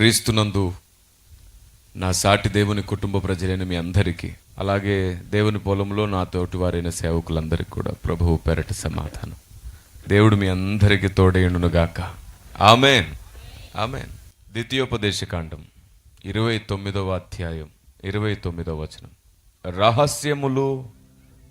క్రీస్తునందు నా సాటి దేవుని కుటుంబ ప్రజలైన మీ అందరికీ అలాగే దేవుని పొలంలో నా తోటి వారైన సేవకులందరికీ కూడా ప్రభువు పెరట సమాధానం. దేవుడు మీ అందరికీ తోడేయునుగాక ఆమెన్. ఆమెన్. ద్వితీయోపదేశకాండం ఇరవై తొమ్మిదవ అధ్యాయం ఇరవై తొమ్మిదవ వచనం. రహస్యములు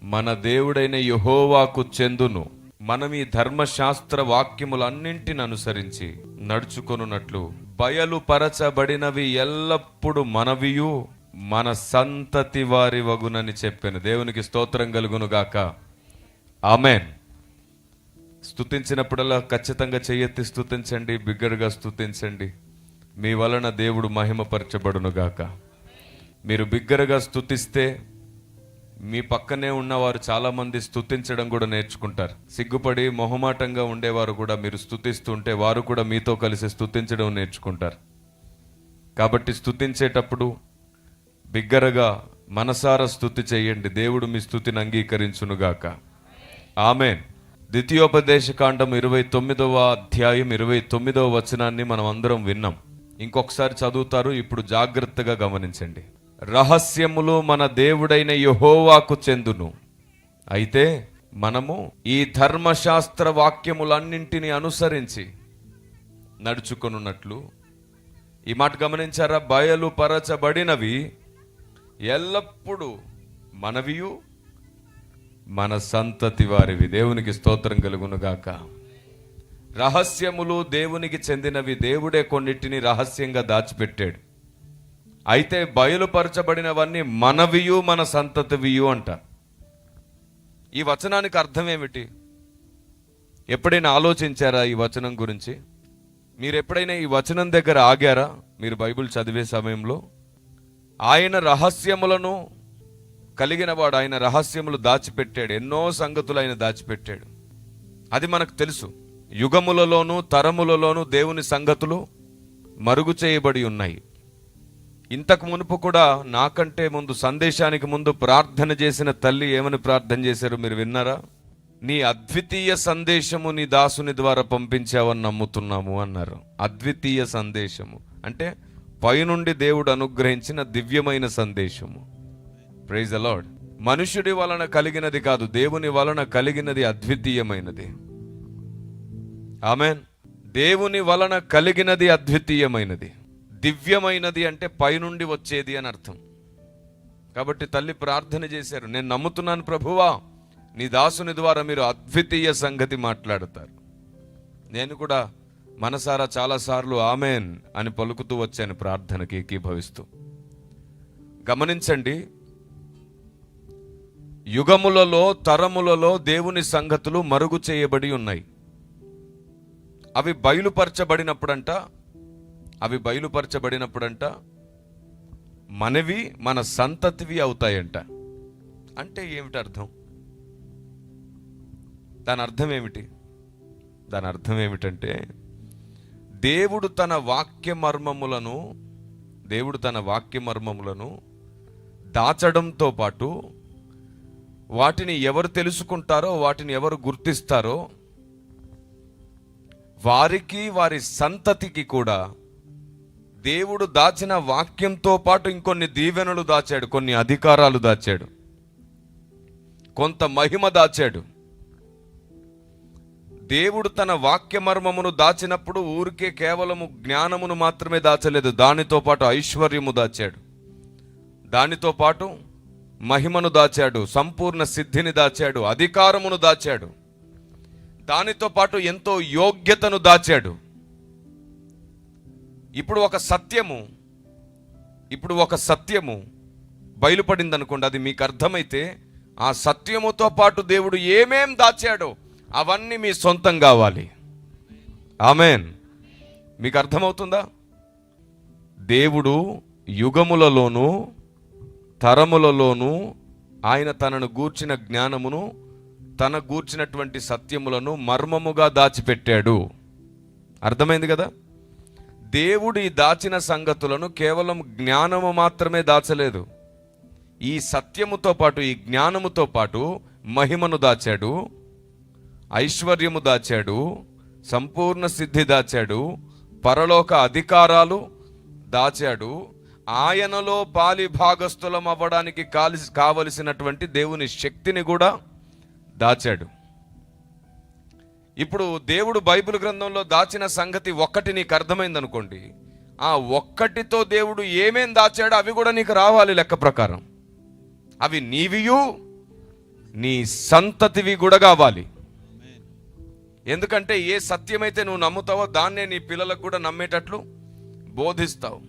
మన దేవుడైన యహోవాకు చెందును. మనం ఈ ధర్మశాస్త్ర వాక్యములన్నింటిని అనుసరించి నడుచుకొనున్నట్లు బయలుపరచబడినవి ఎల్లప్పుడూ మనవియు మన సంతతి వారి వగునని చెప్పాను. దేవునికి స్తోత్రం కలుగునుగాక. ఆమెన్. స్తుతించినప్పుడల్లా ఖచ్చితంగా చెయ్యెత్తి స్తుతించండి బిగ్గరగా స్తుతించండి. మీ వలన దేవుడు మహిమపరచబడునుగాక. మీరు బిగ్గరగా స్తుతిస్తే మీ పక్కనే ఉన్నవారు చాలా మంది కూడా నేర్చుకుంటారు. సిగ్గుపడి మొహమాటంగా ఉండేవారు కూడా మీరు స్థుతిస్తుంటే వారు కూడా మీతో కలిసి స్థుతించడం నేర్చుకుంటారు. కాబట్టి స్థుతించేటప్పుడు బిగ్గరగా మనసార స్థుతి చేయండి. దేవుడు మీ స్థుతిని అంగీకరించునుగాక. ఆమె ద్వితీయోపదేశ కాండం ఇరవై తొమ్మిదవ అధ్యాయం ఇరవై తొమ్మిదవ వచనాన్ని మనం అందరం విన్నాం. ఇంకొకసారి చదువుతారు. ఇప్పుడు జాగ్రత్తగా గమనించండి. రహస్యములు మన దేవుడైన యహోవాకు చెందును. అయితే మనము ఈ ధర్మశాస్త్ర వాక్యములన్నింటినీ అనుసరించి నడుచుకొనున్నట్లు ఈ మాట గమనించారా? బయలుపరచబడినవి ఎల్లప్పుడూ మనవియు మన సంతతి వారివి. దేవునికి స్తోత్రం కలుగునుగాక. రహస్యములు దేవునికి చెందినవి. దేవుడే కొన్నిటిని రహస్యంగా దాచిపెట్టాడు. అయితే బయలుపరచబడినవన్నీ మనవియు మన సంతతివియు అంట. ఈ వచనానికి అర్థం ఏమిటి? ఎప్పుడైనా ఆలోచించారా ఈ వచనం గురించి? మీరు ఎప్పుడైనా ఈ వచనం దగ్గర ఆగారా? మీరు బైబిల్ చదివే సమయంలో? ఆయన రహస్యములను కలిగిన వాడు ఆయన రహస్యములు దాచిపెట్టాడు. ఎన్నో సంగతులు ఆయన దాచిపెట్టాడు. అది మనకు తెలుసు. యుగములలోనూ తరములలోనూ దేవుని సంగతులు మరుగు చేయబడి ఉన్నాయి. ఇంతకు మునుపు కూడా నాకంటే ముందు సందేశానికి ముందు ప్రార్థన చేసిన తల్లి ఏమని ప్రార్థన చేశారు మీరు విన్నారా? నీ అద్వితీయ సందేశము నీ దాసుని ద్వారా పంపించావని నమ్ముతున్నాము అన్నారు. అద్వితీయ సందేశము. అంటే పైనుండి దేవుడు అనుగ్రహించిన దివ్యమైన సందేశము. ప్రైజ్ అలాడ్ మనుషుడి వలన కలిగినది కాదు దేవుని వలన కలిగినది అద్వితీయమైనది. ఆమెన్ దేవుని వలన కలిగినది అద్వితీయమైనది. దివ్యమైనది అంటే పైనుండి వచ్చేది అని అర్థం. కాబట్టి తల్లి ప్రార్థన చేశారు. నేను నమ్ముతున్నాను ప్రభువా నీ దాసుని ద్వారా మీరు అద్వితీయ సంగతి మాట్లాడతారు. నేను కూడా మనసారా చాలాసార్లు ఆమెన్ అని పలుకుతూ వచ్చాను ప్రార్థనకి ఏకీభవిస్తూ. గమనించండి యుగములలో తరములలో దేవుని సంగతులు మరుగు చేయబడి ఉన్నాయి. అవి బయలుపరచబడినప్పుడంట అవి బయలుపరచబడినప్పుడంట మనవి మన సంతతివి అవుతాయంట. అంటే ఏమిటి అర్థం దాని అర్థం ఏమిటి? దాని అర్థం ఏమిటంటే దేవుడు తన వాక్య మర్మములను దేవుడు తన వాక్య మర్మములను దాచడంతో పాటు వాటిని ఎవరు తెలుసుకుంటారో వాటిని ఎవరు గుర్తిస్తారో వారికి వారి సంతతికి కూడా దేవుడు దాచిన వాక్యంతో పాటు ఇంకొన్ని దీవెనలు దాచాడు కొన్ని అధికారాలు దాచాడు. కొంత మహిమ దాచాడు. దేవుడు తన వాక్య మర్మమును దాచినప్పుడు ఊరికే కేవలము జ్ఞానమును మాత్రమే దాచలేదు దానితో పాటు ఐశ్వర్యము దాచాడు. దానితో పాటు మహిమను దాచాడు సంపూర్ణ సిద్ధిని దాచాడు అధికారమును దాచాడు. దానితో పాటు ఎంతో యోగ్యతను దాచాడు. ఇప్పుడు ఒక సత్యము ఇప్పుడు ఒక సత్యము బయలుపడింది అనుకోండి అది మీకు అర్థమైతే ఆ సత్యముతో పాటు దేవుడు ఏమేం దాచాడో అవన్నీ మీ సొంతం కావాలి. ఆమెన్. మీకు అర్థమవుతుందా? దేవుడు యుగములలోనూ తరములలోనూ ఆయన తనను గూర్చిన జ్ఞానమును తన గూర్చినటువంటి సత్యములను మర్మముగా దాచిపెట్టాడు. అర్థమైంది కదా? దేవుడు ఈ దాచిన సంగతులను కేవలం జ్ఞానము మాత్రమే దాచలేదు. ఈ సత్యముతో పాటు ఈ జ్ఞానముతో పాటు మహిమను దాచాడు ఐశ్వర్యము దాచాడు సంపూర్ణ సిద్ధి దాచాడు పరలోక అధికారాలు దాచాడు. ఆయనలో పాలి భాగస్థులం అవ్వడానికి కాలి కావలసినటువంటి దేవుని శక్తిని కూడా దాచాడు. ఇప్పుడు దేవుడు బైబిల్ గ్రంథంలో దాచిన సంగతి ఒక్కటి నీకు అర్థమైంది అనుకోండి ఆ ఒక్కటితో దేవుడు ఏమేం దాచాడో అవి కూడా నీకు రావాలి లెక్క ప్రకారం. అవి నీవియు నీ సంతతివి కూడా కావాలి. ఎందుకంటే ఏ సత్యమైతే నువ్వు నమ్ముతావో దాన్నే నీ పిల్లలకు కూడా నమ్మేటట్లు బోధిస్తావు.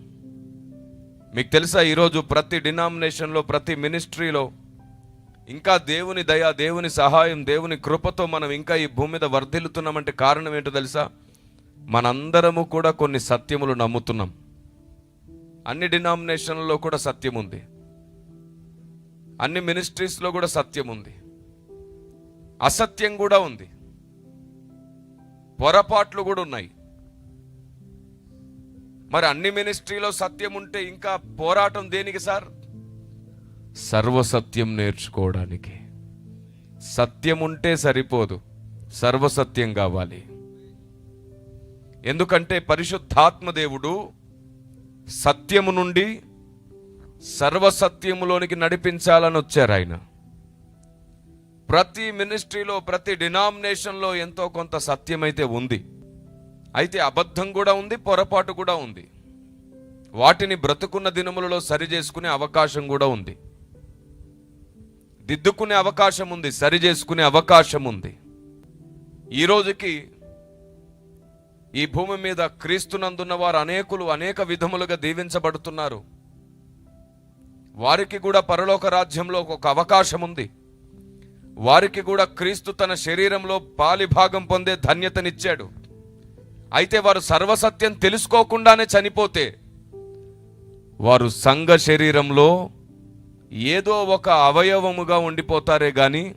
మీకు తెలుసా ఈరోజు ప్రతి డినామినేషన్లో ప్రతి మినిస్ట్రీలో ఇంకా దేవుని దయ దేవుని సహాయం దేవుని కృపతో మనం ఇంకా ఈ భూమి మీద వర్ధిల్లుతున్నామంటే కారణం ఏంటో తెలుసా? మనందరము కూడా కొన్ని సత్యములు నమ్ముతున్నాం. అన్ని డినామినేషన్లలో కూడా సత్యం ఉంది అన్ని మినిస్ట్రీస్లో కూడా సత్యం ఉంది అసత్యం కూడా ఉంది. పొరపాట్లు కూడా ఉన్నాయి. మరి అన్ని మినిస్ట్రీలో సత్యం ఉంటే ఇంకా పోరాటం దేనికి సార్? సర్వసత్యం నేర్చుకోవడానికి. సత్యం ఉంటే సరిపోదు సర్వసత్యం కావాలి. ఎందుకంటే పరిశుద్ధాత్మ దేవుడు సత్యము నుండి సర్వసత్యములోనికి నడిపించాలని వచ్చారు ఆయన. ప్రతి మినిస్ట్రీలో ప్రతి డినామినేషన్లో ఎంతో కొంత సత్యమైతే ఉంది. అయితే అబద్ధం కూడా ఉంది పొరపాటు కూడా ఉంది. వాటిని బ్రతుకున్న దినములలో సరి చేసుకునే అవకాశం కూడా ఉంది. దిద్దుకునే అవకాశం ఉంది సరి చేసుకునే అవకాశం ఉంది. ఈ రోజుకి ఈ భూమి మీద క్రీస్తునందున్న వారు అనేకులు అనేక విధములుగా దీవించబడుతున్నారు. వారికి కూడా పరలోక రాజ్యంలో ఒక అవకాశం ఉంది. వారికి కూడా క్రీస్తు తన శరీరంలో పాలి భాగం పొందే ధన్యతనిచ్చాడు. అయితే వారు సర్వసత్యం తెలుసుకోకుండానే చనిపోతే వారు సంఘ శరీరంలో ఏదో ఒక అవయవముగా ఉండిపోతారే కానీ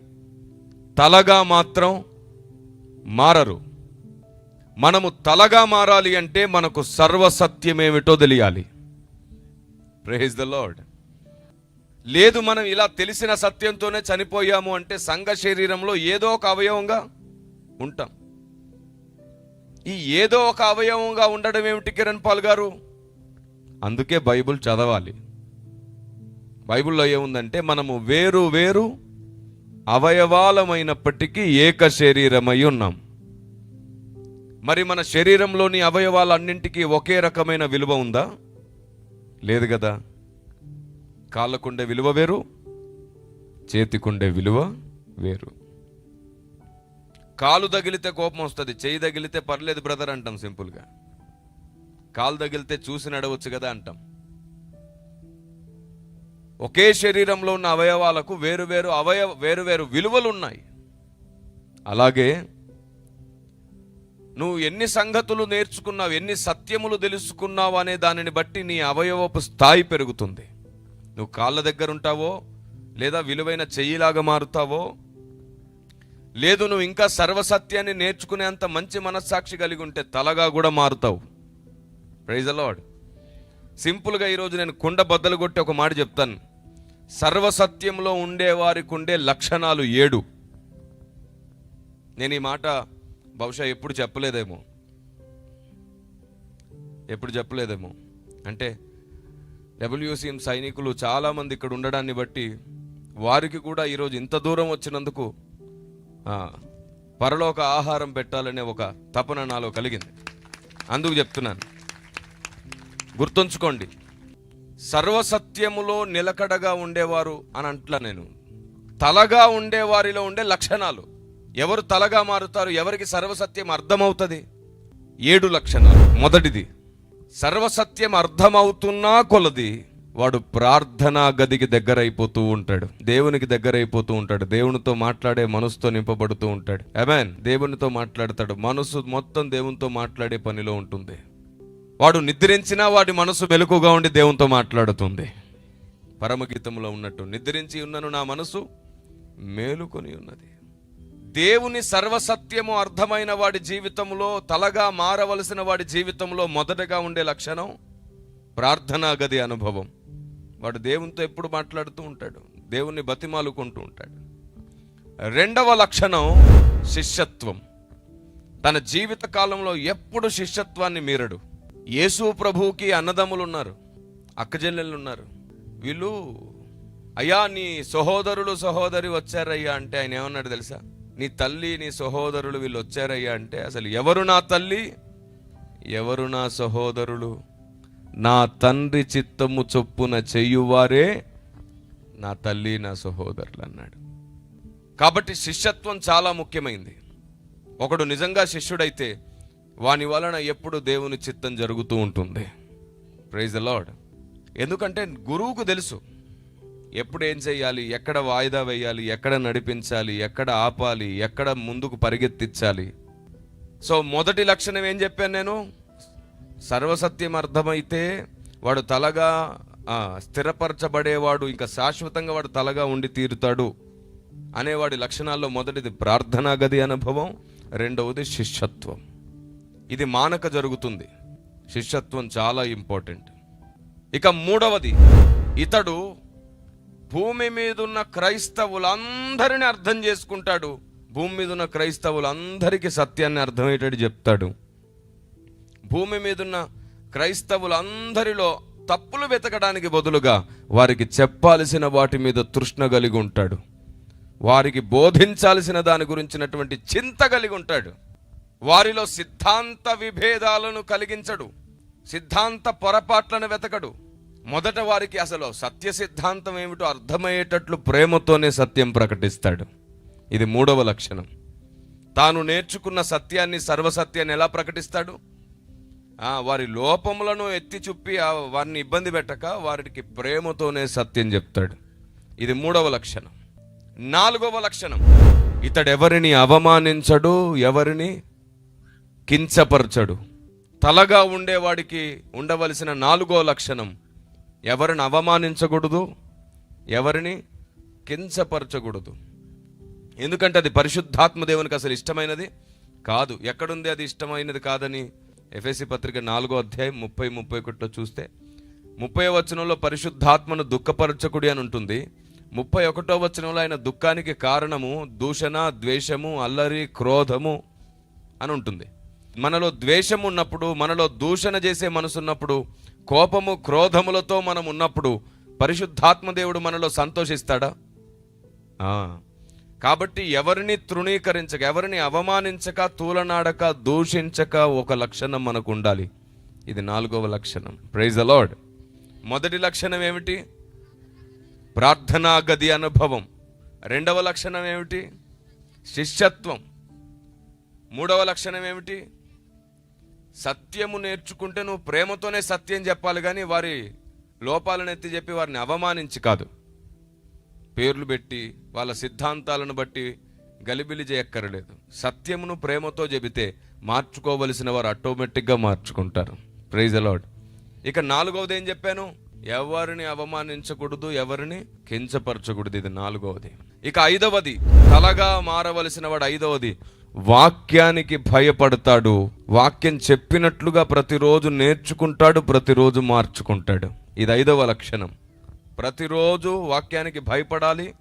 తలగా మాత్రం మారరు. మనము తలగా మారాలి అంటే మనకు సర్వసత్యమేమిటో తెలియాలి. ప్రేజ్ ద లాడ్ లేదు మనం ఇలా తెలిసిన సత్యంతోనే చనిపోయాము అంటే సంఘ శరీరంలో ఏదో ఒక అవయవంగా ఉంటాం. ఈ ఏదో ఒక అవయవంగా ఉండడం ఏమిటి కిరణ్ పాల్ గారు? అందుకే బైబుల్ చదవాలి. బైబిల్లో ఏముందంటే మనము వేరు వేరు అవయవాలమైనప్పటికీ ఏక శరీరమై ఉన్నాం. మరి మన శరీరంలోని అవయవాలన్నింటికీ ఒకే రకమైన విలువ ఉందా? లేదు కదా. కాళ్ళకుండే విలువ వేరు చేతికుండే విలువ వేరు. కాలు తగిలితే కోపం వస్తుంది చేయి తగిలితే పర్లేదు బ్రదర్ అంటాం సింపుల్గా. కాలు తగిలితే చూసి నడవచ్చు కదా అంటాం. ఒకే శరీరంలో ఉన్న అవయవాలకు వేరు వేరు అవయవ వేరు వేరు విలువలు ఉన్నాయి అలాగే నువ్వు ఎన్ని సంగతులు నేర్చుకున్నావు ఎన్ని సత్యములు తెలుసుకున్నావు అనే దానిని బట్టి నీ అవయవపు స్థాయి పెరుగుతుంది. నువ్వు కాళ్ళ దగ్గర ఉంటావో లేదా విలువైన చెయ్యిలాగా మారుతావో లేదు నువ్వు ఇంకా సర్వసత్యాన్ని నేర్చుకునేంత మంచి మనస్సాక్షి కలిగి ఉంటే తలగా కూడా మారుతావు. ప్రైజ్ అలాడ్ సింపుల్గా ఈరోజు నేను కుండ బద్దలు కొట్టి ఒక మాట చెప్తాను. సర్వసత్యంలో ఉండేవారికి ఉండే లక్షణాలు ఏడు. నేను ఈ మాట బహుశా ఎప్పుడు చెప్పలేదేమో. ఎప్పుడు చెప్పలేదేమో. అంటే డబ్ల్యూసీఎం సైనికులు చాలామంది ఇక్కడ ఉండడాన్ని బట్టి వారికి కూడా ఈరోజు ఇంత దూరం వచ్చినందుకు పరలోక ఆహారం పెట్టాలనే ఒక తపన నాలో కలిగింది. అందుకు చెప్తున్నాను. గుర్తుంచుకోండి. సర్వసత్యములో నిలకడగా ఉండేవారు అని అంట్లా నేను. తలగా ఉండే వారిలో ఉండే లక్షణాలు. ఎవరు తలగా మారుతారు ఎవరికి సర్వసత్యం అర్థమవుతుంది? ఏడు లక్షణాలు. మొదటిది సర్వసత్యం అర్థమవుతున్నా కొలది వాడు ప్రార్థనా గదికి దగ్గరైపోతూ ఉంటాడు. దేవునికి దగ్గరైపోతూ ఉంటాడు. దేవునితో మాట్లాడే మనసుతో నింపబడుతూ ఉంటాడు. అమెన్ దేవునితో మాట్లాడతాడు. మనసు మొత్తం దేవునితో మాట్లాడే పనిలో ఉంటుంది. వాడు నిద్రించినా వాడి మనసు మెలకుగా ఉండి దేవునితో మాట్లాడుతుంది. పరమగీతంలో ఉన్నట్టు నిద్రించి ఉన్నను నా మనసు మేలుకొని ఉన్నది. దేవుని సర్వసత్యము అర్థమైన వాడి జీవితంలో తలగా మారవలసిన వాడి జీవితంలో మొదటగా ఉండే లక్షణం ప్రార్థనా గది అనుభవం. వాడు దేవునితో ఎప్పుడు మాట్లాడుతూ ఉంటాడు దేవుణ్ణి బతిమాలుకుంటూ ఉంటాడు. రెండవ లక్షణం శిష్యత్వం. తన జీవిత కాలంలో ఎప్పుడు శిష్యత్వాన్ని మీరడు. యేసు ప్రభువుకి అన్నదమ్ములు ఉన్నారు అక్కజెల్లెళ్ళు ఉన్నారు వీళ్ళు అయ్యా నీ సహోదరులు సహోదరి వచ్చారయ్యా అంటే ఆయన ఏమన్నాడు తెలుసా? నీ తల్లి నీ సహోదరులు వీళ్ళు వచ్చారయ్యా అంటే అసలు ఎవరు నా తల్లి? ఎవరు నా సహోదరులు? నా తండ్రి చిత్తము చొప్పున చెయ్యువారే నా తల్లి నా సహోదరులు అన్నాడు. కాబట్టి శిష్యత్వం చాలా ముఖ్యమైంది. ఒకడు నిజంగా శిష్యుడైతే వాని వలన ఎప్పుడు దేవుని చిత్తం జరుగుతూ ఉంటుంది. ప్రైజ్ ద లార్డ్ ఎందుకంటే గురువుకు తెలుసు. ఎప్పుడు ఏం చేయాలి ఎక్కడ వాయిదా వేయాలి? ఎక్కడ నడిపించాలి? ఎక్కడ ఆపాలి? ఎక్కడ ముందుకు పరిగెత్తించాలి? సో మొదటి లక్షణం ఏం చెప్పాను నేను? సర్వసత్యం అర్థమైతే వాడు తలగా స్థిరపరచబడేవాడు ఇంకా శాశ్వతంగా వాడు తలగా ఉండి తీరుతాడు అనేవాడి లక్షణాల్లో మొదటిది ప్రార్థనా గది అనుభవం రెండవది శిష్యత్వం. ఇది మానక జరుగుతుంది. శిష్యత్వం చాలా ఇంపార్టెంట్. ఇక మూడవది ఇతడు భూమి మీద ఉన్న క్రైస్తవులందరినీ అర్థం చేసుకుంటాడు. భూమి మీద ఉన్న క్రైస్తవులందరికీ సత్యాన్ని అర్థమయ్యేటట్టు చెప్తాడు. భూమి మీదున్న క్రైస్తవులందరిలో తప్పులు వెతకడానికి బదులుగా వారికి చెప్పాల్సిన వాటి మీద తృష్ణ కలిగి ఉంటాడు. వారికి బోధించాల్సిన దాని గురించినటువంటి చింత కలిగి ఉంటాడు. వారిలో సిద్ధాంత విభేదాలను కలిగించడు. సిద్ధాంత పొరపాట్లను వెతకడు. మొదట వారికి అసలు సత్య సిద్ధాంతం ఏమిటో అర్థమయ్యేటట్లు ప్రేమతోనే సత్యం ప్రకటిస్తాడు. ఇది మూడవ లక్షణం. తాను నేర్చుకున్న సత్యాన్ని సర్వసత్యాన్ని ఎలా ప్రకటిస్తాడు? వారి లోపములను ఎత్తి చూపి వారిని ఇబ్బంది పెట్టక వారికి ప్రేమతోనే సత్యం చెప్తాడు. ఇది మూడవ లక్షణం. నాలుగవ లక్షణం. ఇతడెవరిని అవమానించడు ఎవరిని కించపరచడు. తలగా ఉండేవాడికి ఉండవలసిన నాలుగో లక్షణం ఎవరిని అవమానించకూడదు ఎవరిని కించపరచకూడదు. ఎందుకంటే అది పరిశుద్ధాత్మ దేవునికి అసలు ఇష్టమైనది కాదు. ఎక్కడుంది అది ఇష్టమైనది కాదని ఎఫ్ఎస్సి పత్రిక నాలుగో అధ్యాయం ముప్పై ముప్పై ఒకటిలో చూస్తే ముప్పై వచనంలో పరిశుద్ధాత్మను దుఃఖపరచకుడి అని ఉంటుంది. ముప్పై ఒకటో వచనంలో ఆయన దుఃఖానికి కారణము దూషణ ద్వేషము అల్లరి క్రోధము అని ఉంటుంది. మనలో ద్వేషం ఉన్నప్పుడు మనలో దూషణ చేసే మనసు ఉన్నప్పుడు కోపము క్రోధములతో మనం ఉన్నప్పుడు పరిశుద్ధాత్మ దేవుడు మనలో సంతోషిస్తాడా? కాబట్టి ఎవరిని తృణీకరించక ఎవరిని అవమానించక తూలనాడక దూషించక ఒక లక్షణం మనకు ఉండాలి ఇది నాలుగవ లక్షణం. ప్రైజ్ అలాడ్ లార్డ్ మొదటి లక్షణం ఏమిటి? ప్రార్థనా గది అనుభవం. రెండవ లక్షణం ఏమిటి? శిష్యత్వం. మూడవ లక్షణం ఏమిటి? సత్యము నేర్చుకుంటే నువ్వు ప్రేమతోనే సత్యం చెప్పాలి కానీ వారి లోపాలను ఎత్తి చెప్పి వారిని అవమానించి కాదు. పేర్లు పెట్టి వాళ్ళ సిద్ధాంతాలను బట్టి గలిబిలి చేయక్కరలేదు. సత్యమును ప్రేమతో చెబితే మార్చుకోవలసిన వారు ఆటోమేటిక్గా మార్చుకుంటారు. ప్రైజ్ అలాడ్ ఇక నాలుగవది ఏం చెప్పాను? ఎవరిని అవమానించకూడదు ఎవరిని కించపరచకూడదు. ఇది నాలుగవది. ఇక ఐదవది. తలగా మారవలసిన వాడు ఐదవది. వాక్యానికి భయపడతాడు. వాక్యం చెప్పినట్లుగా ప్రతిరోజు నేర్చుకుంటాడు ప్రతిరోజు మార్చుకుంటాడు. ఇది ఐదవ లక్షణం. ప్రతిరోజు వాక్యానికి భయపడాలి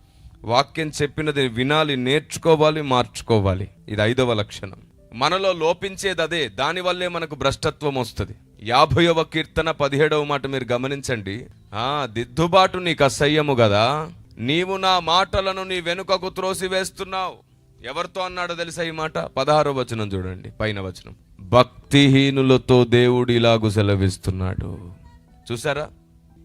వాక్యం చెప్పినది వినాలి నేర్చుకోవాలి మార్చుకోవాలి. ఇది ఐదవ లక్షణం. మనలో లోపించేది అదే దానివల్లే మనకు భ్రష్టత్వం వస్తుంది. యాభైవ కీర్తన పదిహేడవ మాట మీరు గమనించండి. ఆ దిద్దుబాటు నీకు అసహ్యము కదా నీవు నా మాటలను నీ వెనుకకు త్రోసివేస్తున్నావు. ఎవరితో అన్నాడో తెలుసా ఈ మాట? పదహారో వచనం చూడండి పైన వచనం. భక్తిహీనులతో దేవుడు ఇలాగు సెలవిస్తున్నాడు. చూసారా?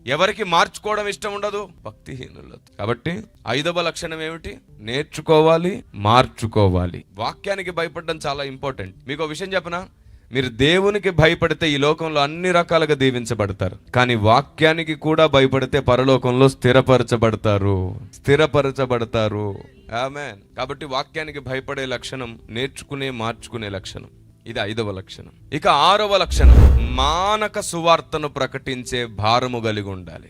ఎవరికి మార్చుకోవడం ఇష్టం ఉండదు? భక్తిహీనులతో. కాబట్టి ఐదవ లక్షణం ఏమిటి? నేర్చుకోవాలి మార్చుకోవాలి. వాక్యానికి భయపడడం చాలా ఇంపార్టెంట్ మీకు ఒక విషయం చెప్పనా? మీరు దేవునికి భయపడితే ఈ లోకంలో అన్ని రకాలుగా దీవించబడతారు. కానీ వాక్యానికి కూడా భయపడితే పరలోకంలో స్థిరపరచబడతారు. స్థిరపరచబడతారు. ఆమెన్. కాబట్టి వాక్యానికి భయపడే లక్షణం నేర్చుకునే మార్చుకునే లక్షణం. ఇది ఐదవ లక్షణం. ఇక ఆరవ లక్షణం మానక సువార్తను ప్రకటించే భారము కలిగి ఉండాలి.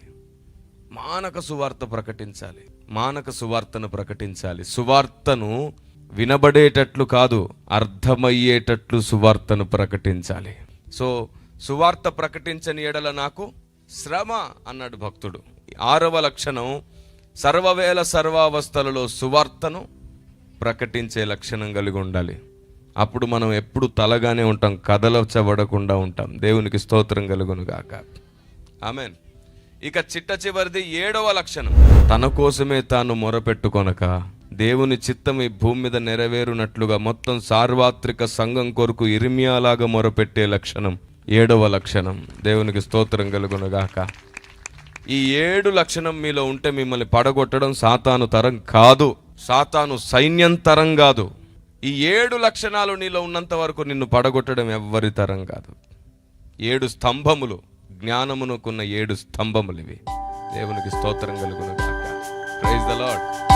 మానక సువార్త ప్రకటించాలి. మానక సువార్తను ప్రకటించాలి. సువార్తను వినబడేటట్లు కాదు అర్థమయ్యేటట్లు సువార్తను ప్రకటించాలి. సో సువార్త ప్రకటించని ఎడల నాకు శ్రమ అన్నాడు భక్తుడు. ఆరవ లక్షణం సర్వవేళ సర్వావస్థలలో సువార్తను ప్రకటించే లక్షణం కలిగి ఉండాలి. అప్పుడు మనం ఎప్పుడు తలగానే ఉంటాం కదలచబడకుండా ఉంటాం. దేవునికి స్తోత్రం కలుగును గాక. ఆమెన్. ఇక చిట్ట చివరిది ఏడవ లక్షణం. తన కోసమే తాను మొరపెట్టుకొనక దేవుని చిత్తం ఈ భూమి మీద నెరవేరునట్లుగా మొత్తం సార్వత్రిక సంఘం కొరకు ఇరిమియాలాగా మొరపెట్టే లక్షణం ఏడవ లక్షణం. దేవునికి స్తోత్రం కలుగునగాక. ఈ ఏడు లక్షణం మీలో ఉంటే మిమ్మల్ని పడగొట్టడం సాతాను తరం కాదు సాతాను సైన్యం తరం కాదు. ఈ ఏడు లక్షణాలు నీలో ఉన్నంత వరకు నిన్ను పడగొట్టడం ఎవ్వరి తరం కాదు. ఏడు స్తంభములు జ్ఞానమునకున్న ఏడు స్తంభములు ఇవి. దేవునికి స్తోత్రం కలుగునగాక. Praise the lord